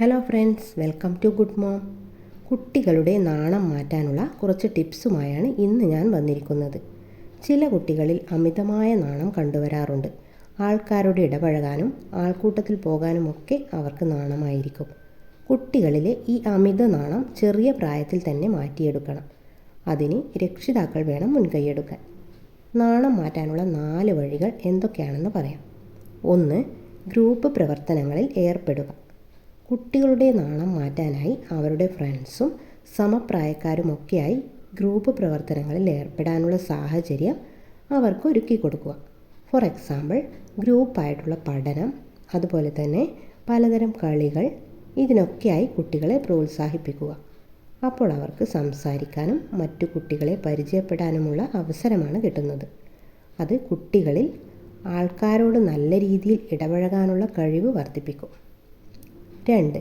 Hello friends welcome to good mom കുട്ടികളുടെ നാണം മാറ്റാനുള്ള കുറച്ച് ടിപ്സുമായാണ് ഇന്ന് ഞാൻ വന്നിരിക്കുന്നത്. ചില കുട്ടികളിൽ അമിതമായ നാണം കണ്ടുവരാറുണ്ട്. ആൾക്കാരോട് ഇടപഴകാനും ആൾക്കൂട്ടത്തിൽ പോകാനുമൊക്കെ അവർക്ക് നാണമായിരിക്കും. കുട്ടികളിലെ ഈ അമിത നാണം ചെറിയ പ്രായത്തിൽ തന്നെ മാറ്റിയെടുക്കണം. അതിന് രക്ഷിതാക്കൾ വേണം മുൻകൈയെടുക്കാൻ. നാണം മാറ്റാനുള്ള നാല് വഴികൾ എന്തൊക്കെയാണെന്ന് പറയാം. ഒന്ന് ഗ്രൂപ്പ് പ്രവർത്തനങ്ങളിൽ ഏർപ്പെടുക. കുട്ടികളുടെ നാണം മാറ്റാനായി അവരുടെ ഫ്രണ്ട്സും സമപ്രായക്കാരുമൊക്കെയായി ഗ്രൂപ്പ് പ്രവർത്തനങ്ങളിൽ ഏർപ്പെടാനുള്ള സാഹചര്യം അവർക്ക് ഒരുക്കി കൊടുക്കുക. ഫോർ എക്സാമ്പിൾ ഗ്രൂപ്പായിട്ടുള്ള പഠനം അതുപോലെ തന്നെ പലതരം കളികൾ ഇതിനൊക്കെയായി കുട്ടികളെ പ്രോത്സാഹിപ്പിക്കുക. അപ്പോൾ അവർക്ക് സംസാരിക്കാനും മറ്റു കുട്ടികളെ പരിചയപ്പെടാനുമുള്ള അവസരമാണ് കിട്ടുന്നത്. അത് കുട്ടികളിൽ ആൾക്കാരോട് നല്ല രീതിയിൽ ഇടപഴകാനുള്ള കഴിവ് വർദ്ധിപ്പിക്കും. രണ്ട്.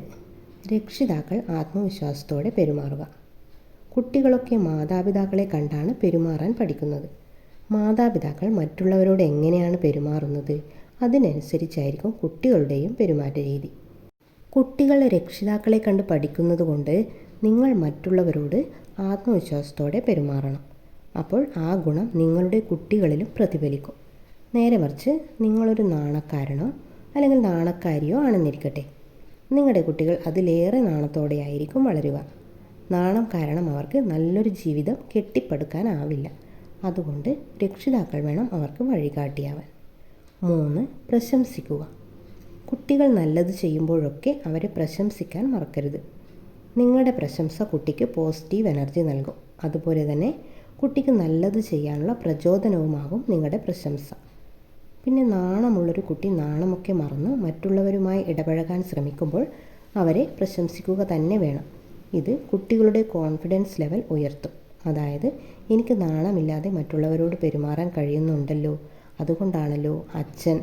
രക്ഷിതാക്കൾ ആത്മവിശ്വാസത്തോടെ പെരുമാറുക. കുട്ടികളൊക്കെ മാതാപിതാക്കളെ കണ്ടാണ് പെരുമാറാൻ പഠിക്കുന്നത്. മാതാപിതാക്കൾ മറ്റുള്ളവരോട് എങ്ങനെയാണ് പെരുമാറുന്നത്? അതിനനുസരിച്ചായിരിക്കും കുട്ടികളുടെയും പെരുമാറ്റ രീതി. കുട്ടികൾ രക്ഷിതാക്കളെ കണ്ട് പഠിക്കുന്നത് കൊണ്ട് നിങ്ങൾ മറ്റുള്ളവരോട് ആത്മവിശ്വാസത്തോടെ പെരുമാറണം. അപ്പോൾ ആ ഗുണം നിങ്ങളുടെ കുട്ടികളിലും പ്രതിഫലിക്കും. നേരെ മറിച്ച് നിങ്ങളൊരു നാണക്കാരനോ അല്ലെങ്കിൽ നാണക്കാരിയോ ആണെന്നിരിക്കട്ടെ. നിങ്ങളുടെ കുട്ടികൾ അതിലേറെ നാണത്തോടെയായിരിക്കും വളരുക. നാണം കാരണം അവർക്ക് നല്ലൊരു ജീവിതം കെട്ടിപ്പടുക്കാനാവില്ല. അതുകൊണ്ട് രക്ഷിതാക്കൾ വേണം അവർക്ക് വഴികാട്ടിയാവാൻ. മൂന്ന് പ്രശംസിക്കുക. കുട്ടികൾ നല്ലത് ചെയ്യുമ്പോഴൊക്കെ അവരെ പ്രശംസിക്കാൻ മറക്കരുത്. നിങ്ങളുടെ പ്രശംസ കുട്ടിക്ക് പോസിറ്റീവ് എനർജി നൽകും. അതുപോലെ തന്നെ കുട്ടിക്ക് നല്ലത് ചെയ്യാനുള്ള പ്രചോദനവുമാകും നിങ്ങളുടെ പ്രശംസ. പിന്നെ നാണമുള്ളൊരു കുട്ടി നാണമൊക്കെ മറന്ന് മറ്റുള്ളവരുമായി ഇടപഴകാൻ ശ്രമിക്കുമ്പോൾ അവരെ പ്രശംസിക്കുക തന്നെ വേണം. ഇത് കുട്ടികളുടെ കോൺഫിഡൻസ് ലെവൽ ഉയർത്തും. അതായത് എനിക്ക് നാണമില്ലാതെ മറ്റുള്ളവരോട് പെരുമാറാൻ കഴിയുന്നുണ്ടല്ലോ. അതുകൊണ്ടാണല്ലോ അച്ഛൻ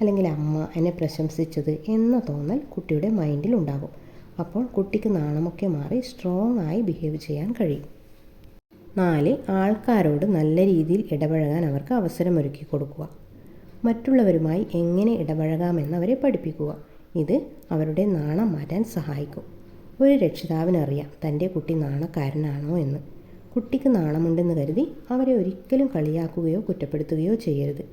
അല്ലെങ്കിൽ അമ്മ എന്നെ പ്രശംസിച്ചത് എന്ന തോന്നൽ കുട്ടിയുടെ മൈൻഡിൽ ഉണ്ടാകും. അപ്പോൾ കുട്ടിക്ക് നാണമൊക്കെ മാറി സ്ട്രോങ് ആയി ബിഹേവ് ചെയ്യാൻ കഴിയും. നാല് ആൾക്കാരോട് നല്ല രീതിയിൽ ഇടപഴകാൻ അവർക്ക് അവസരമൊരുക്കി കൊടുക്കുക. മറ്റുള്ളവരുമായി എങ്ങനെ ഇടപഴകാമെന്ന് അവരെ പഠിപ്പിക്കുക. ഇത് അവരുടെ നാണം മാറ്റാൻ സഹായിക്കും. ഒരു രക്ഷിതാവിനറിയാം തന്റെ കുട്ടി നാണക്കാരനാണോ എന്ന്. കുട്ടിക്ക് നാണമുണ്ടെന്ന് കരുതി അവരെ ഒരിക്കലും കളിയാക്കുകയോ കുറ്റപ്പെടുത്തുകയോ ചെയ്യരുത്.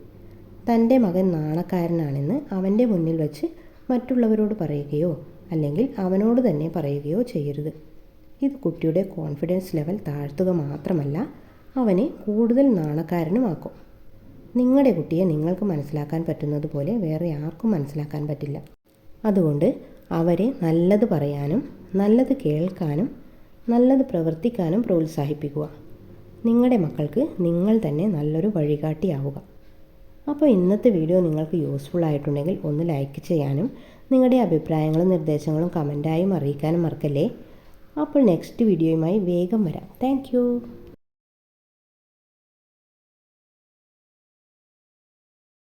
തന്റെ മകൻ നാണക്കാരനാണെന്ന് അവന്റെ മുന്നിൽ വച്ച് മറ്റുള്ളവരോട് പറയുകയോ അല്ലെങ്കിൽ അവനോട് തന്നെ പറയുകയോ ചെയ്യരുത്. ഇത് കുട്ടിയുടെ കോൺഫിഡൻസ് ലെവൽ താഴ്ത്തുക മാത്രമല്ല അവനെ കൂടുതൽ നാണക്കാരനുമാക്കും. നിങ്ങളുടെ കുട്ടിയെ നിങ്ങൾക്ക് മനസ്സിലാക്കാൻ പറ്റുന്നത് പോലെ വേറെ ആർക്കും മനസ്സിലാക്കാൻ പറ്റില്ല. അതുകൊണ്ട് അവരെ നല്ലത് പറയാനും നല്ലത് കേൾക്കാനും നല്ലത് പ്രവർത്തിക്കാനും പ്രോത്സാഹിപ്പിക്കുക. നിങ്ങളുടെ മക്കൾക്ക് നിങ്ങൾ തന്നെ നല്ലൊരു വഴികാട്ടിയാവുക. അപ്പോൾ ഇന്നത്തെ വീഡിയോ നിങ്ങൾക്ക് യൂസ്ഫുൾ ആയിട്ടുണ്ടെങ്കിൽ ഒന്ന് ലൈക്ക് ചെയ്യാനും നിങ്ങളുടെ അഭിപ്രായങ്ങളും നിർദ്ദേശങ്ങളും കമന്റായും അറിയിക്കാനും മറക്കല്ലേ? അപ്പോൾ നെക്സ്റ്റ് വീഡിയോയുമായി വേഗം വരാം. താങ്ക്